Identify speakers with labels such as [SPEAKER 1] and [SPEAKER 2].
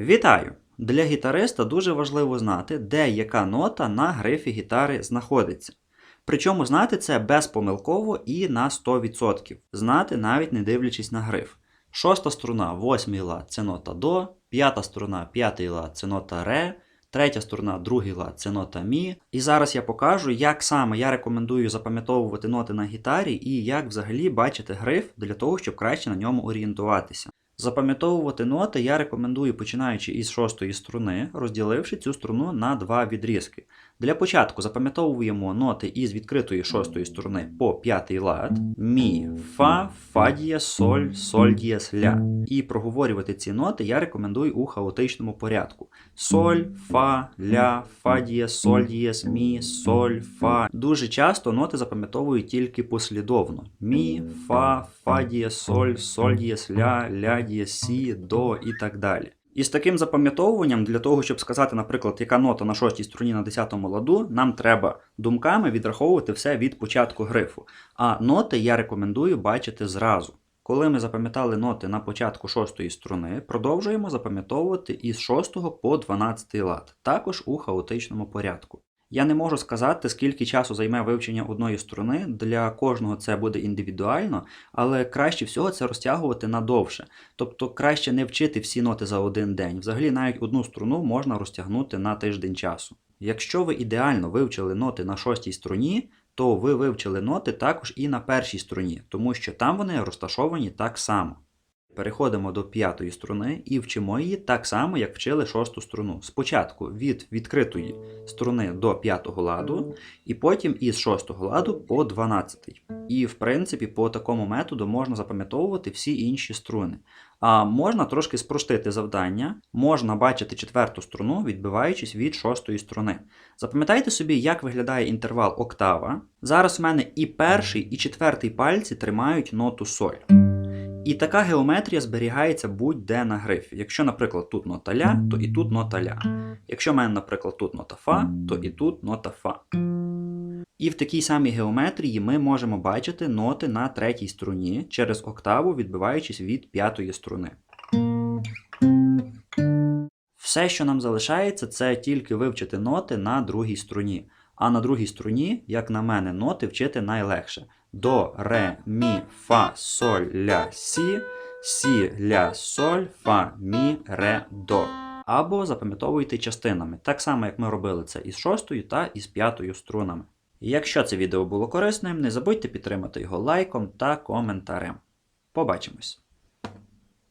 [SPEAKER 1] Вітаю! Для гітариста дуже важливо знати, де яка нота на грифі гітари знаходиться. Причому знати це безпомилково і на 100%. Знати навіть не дивлячись на гриф. Шоста струна, восьмий лад це нота до, п'ята струна, п'ятий лад це нота ре, третя струна, другий лад це нота мі. І зараз я покажу, як саме я рекомендую запам'ятовувати ноти на гітарі і як взагалі бачити гриф для того, щоб краще на ньому орієнтуватися. Запам'ятовувати ноти я рекомендую починаючи із шостої струни, розділивши цю струну на два відрізки. Для початку запам'ятовуємо ноти із відкритої шостої струни по п'ятий лад, мі, фа, фа дієс, соль, соль дієс, ля. І проговорювати ці ноти я рекомендую у хаотичному порядку. Соль, фа, ля, фа дієс, соль дієс, мі, соль, фа. Дуже часто ноти запам'ятовують тільки послідовно: мі, фа, фа дієс, соль, соль дієс, ля, ля дієс, сі, до і так далі. І з таким запам'ятовуванням, для того, щоб сказати, наприклад, яка нота на шостій струні на 10 ладу, нам треба думками відраховувати все від початку грифу. А ноти я рекомендую бачити зразу. Коли ми запам'ятали ноти на початку шостої струни, продовжуємо запам'ятовувати із 6 по 12 лад, також у хаотичному порядку. Я не можу сказати, скільки часу займе вивчення одної струни. Для кожного це буде індивідуально, але краще всього це розтягувати надовше. Тобто краще не вчити всі ноти за один день. Взагалі навіть одну струну можна розтягнути на тиждень часу. Якщо ви ідеально вивчили ноти на шостій струні, то ви вивчили ноти також і на першій струні, тому що там вони розташовані так само. Переходимо до п'ятої струни і вчимо її так само, як вчили шосту струну. Спочатку від відкритої струни до п'ятого ладу, і потім із шостого ладу по дванадцятий. І, в принципі, по такому методу можна запам'ятовувати всі інші струни. А можна трошки спростити завдання, можна бачити четверту струну, відбиваючись від шостої струни. Запам'ятайте собі, як виглядає інтервал октава. Зараз в мене і перший, і четвертий пальці тримають ноту соль. І така геометрія зберігається будь-де на грифі. Якщо, наприклад, тут нота ля, то і тут нота ля. Якщо в мене, наприклад, тут нота фа, то і тут нота фа. І в такій самій геометрії ми можемо бачити ноти на третій струні через октаву, відбиваючись від п'ятої струни. Все, що нам залишається, це тільки вивчити ноти на другій струні. А на другій струні, як на мене, ноти вчити найлегше. До, ре, мі, фа, соль, ля, сі, сі, ля, соль, фа, мі, ре, до. Або запам'ятовуйте частинами, так само як ми робили це із шостою та із п'ятою струнами. Якщо це відео було корисним, не забудьте підтримати його лайком та коментарем. Побачимось!